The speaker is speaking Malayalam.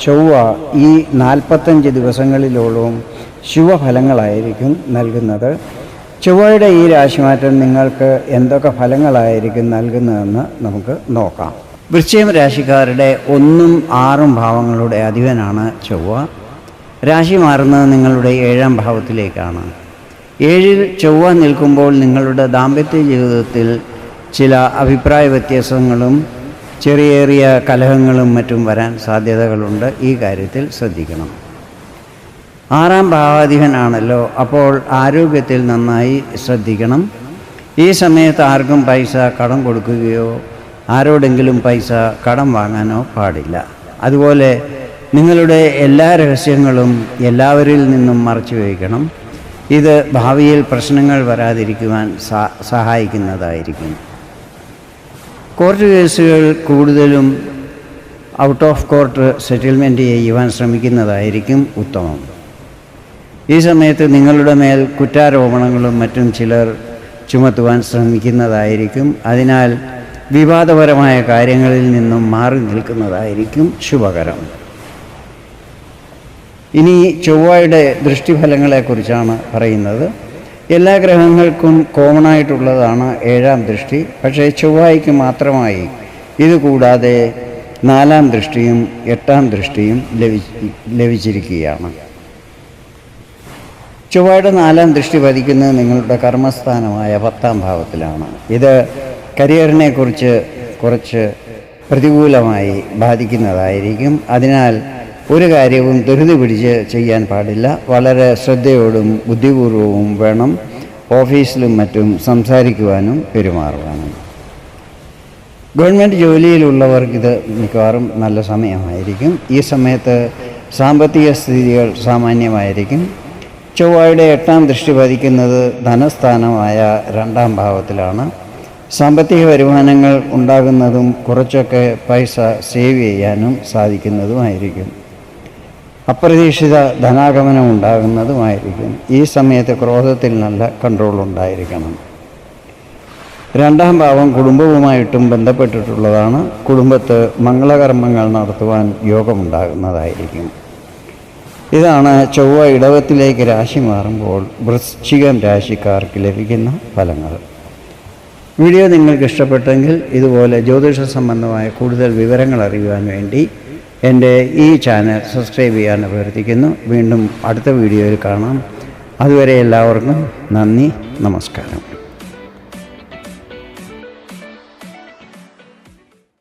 ചൊവ്വ ഈ നാൽപ്പത്തഞ്ച് ദിവസങ്ങളിലോളവും ശുഭഫലങ്ങളായിരിക്കും നൽകുന്നത്. ചൊവ്വയുടെ ഈ രാശിമാറ്റം നിങ്ങൾക്ക് എന്തൊക്കെ ഫലങ്ങളായിരിക്കും നൽകുന്നതെന്ന് നമുക്ക് നോക്കാം. വൃശ്ചികം രാശിക്കാരുടെ ഒന്നും ആറും ഭാവങ്ങളുടെ അധിപനാണ് ചൊവ്വ. രാശി മാറുന്നത് നിങ്ങളുടെ ഏഴാം ഭാവത്തിലേക്കാണ്. ഏഴിൽ ചൊവ്വ നിൽക്കുമ്പോൾ നിങ്ങളുടെ ദാമ്പത്യ ജീവിതത്തിൽ ചില അഭിപ്രായ വ്യത്യാസങ്ങളും ചെറിയ ചെറിയ കലഹങ്ങളും മറ്റും വരാൻ സാധ്യതകളുണ്ട്. ഈ കാര്യത്തിൽ ശ്രദ്ധിക്കണം. ആറാം ഭാവാധിപനാണല്ലോ അപ്പോൾ ആരോഗ്യത്തിൽ നന്നായി ശ്രദ്ധിക്കണം. ഈ സമയത്ത് ആർക്കും പൈസ കടം കൊടുക്കുകയോ ആരോടെങ്കിലും പൈസ കടം വാങ്ങാനോ പാടില്ല. അതുപോലെ നിങ്ങളുടെ എല്ലാ രഹസ്യങ്ങളും എല്ലാവരിൽ നിന്നും മറച്ചു വയ്ക്കണം. ഇത് ഭാവിയിൽ പ്രശ്നങ്ങൾ വരാതിരിക്കുവാൻ സഹായിക്കുന്നതായിരിക്കും. കോർട്ട് കേസുകൾ കൂടുതലും ഔട്ട് ഓഫ് കോർട്ട് സെറ്റിൽമെന്റ് ചെയ്യുവാൻ ശ്രമിക്കുന്നതായിരിക്കും ഉത്തമം. ഈ സമയത്ത് നിങ്ങളുടെ മേൽ കുറ്റാരോപണങ്ങളും മറ്റും ചിലർ ചുമത്തുവാൻ ശ്രമിക്കുന്നതായിരിക്കും. അതിനാൽ വിവാദപരമായ കാര്യങ്ങളിൽ നിന്നും മാറി നിൽക്കുന്നതായിരിക്കും ശുഭകരം. ഇനി ചൊവ്വയുടെ ദൃഷ്ടിഫലങ്ങളെക്കുറിച്ചാണ് പറയുന്നത്. എല്ലാ ഗ്രഹങ്ങൾക്കും കോമൺ ആയിട്ടുള്ളതാണ് ഏഴാം ദൃഷ്ടി. പക്ഷേ ചൊവ്വായ്ക്ക് മാത്രമായി ഇതുകൂടാതെ നാലാം ദൃഷ്ടിയും എട്ടാം ദൃഷ്ടിയും ലഭിച്ച് ലഭിച്ചിരിക്കുകയാണ്. ചൊവ്വയുടെ നാലാം ദൃഷ്ടി പതിക്കുന്നത് നിങ്ങളുടെ കർമ്മസ്ഥാനമായ പത്താം ഭാവത്തിലാണ്. ഇത് കരിയറിനെക്കുറിച്ച് കുറച്ച് പ്രതികൂലമായി ബാധിക്കുന്നതായിരിക്കും. അതിനാൽ ഒരു കാര്യവും ധൃതി പിടിച്ച് ചെയ്യാൻ പാടില്ല. വളരെ ശ്രദ്ധയോടും ബുദ്ധിപൂർവവും വേണം ഓഫീസിലും മറ്റും സംസാരിക്കുവാനും പെരുമാറുവാനും. ഗവൺമെന്റ് ജോലിയിലുള്ളവർക്കിത് മിക്കവാറും നല്ല സമയമായിരിക്കും. ഈ സമയത്ത് സാമ്പത്തിക സ്ഥിതികൾ സാമാന്യമായിരിക്കും. ചൊവ്വയുടെ എട്ടാം ദൃഷ്ടി പതിക്കുന്നത് ധനസ്ഥാനമായ രണ്ടാം ഭാവത്തിലാണ്. സാമ്പത്തിക വരുമാനങ്ങൾ ഉണ്ടാകുന്നതും കുറച്ചൊക്കെ പൈസ സേവ് ചെയ്യാനും സാധിക്കുന്നതുമായിരിക്കും. അപ്രതീക്ഷിത ധനാഗമനം ഉണ്ടാകുന്നതുമായിരിക്കും ഈ സമയത്ത് ക്രോധത്തിൽ നല്ല കൺട്രോൾ ഉണ്ടായിരിക്കണം രണ്ടാം ഭാവം കുടുംബവുമായിട്ടും ബന്ധപ്പെട്ടിട്ടുള്ളതാണ്. കുടുംബത്ത് മംഗളകർമ്മങ്ങൾ നടത്തുവാൻ യോഗമുണ്ടാകുന്നതായിരിക്കും. ഇതാണ് ചൊവ്വ ഇടവത്തിലേക്ക് രാശി മാറുമ്പോൾ വൃശ്ചികം രാശിക്കാർക്ക് ലഭിക്കുന്ന ഫലങ്ങൾ. വീഡിയോ നിങ്ങൾക്ക് ഇഷ്ടപ്പെട്ടെങ്കിൽ ഇതുപോലെ ജ്യോതിഷ സംബന്ധമായ കൂടുതൽ വിവരങ്ങൾ അറിയുവാൻ വേണ്ടി എന്റെ ഈ ചാനൽ സബ്സ്ക്രൈബ് ചെയ്യാൻ അഭ്യർത്ഥിക്കുന്നു. വീണ്ടും അടുത്ത വീഡിയോയിൽ കാണാം. അതുവരെ എല്ലാവർക്കും നന്ദി നമസ്കാരം.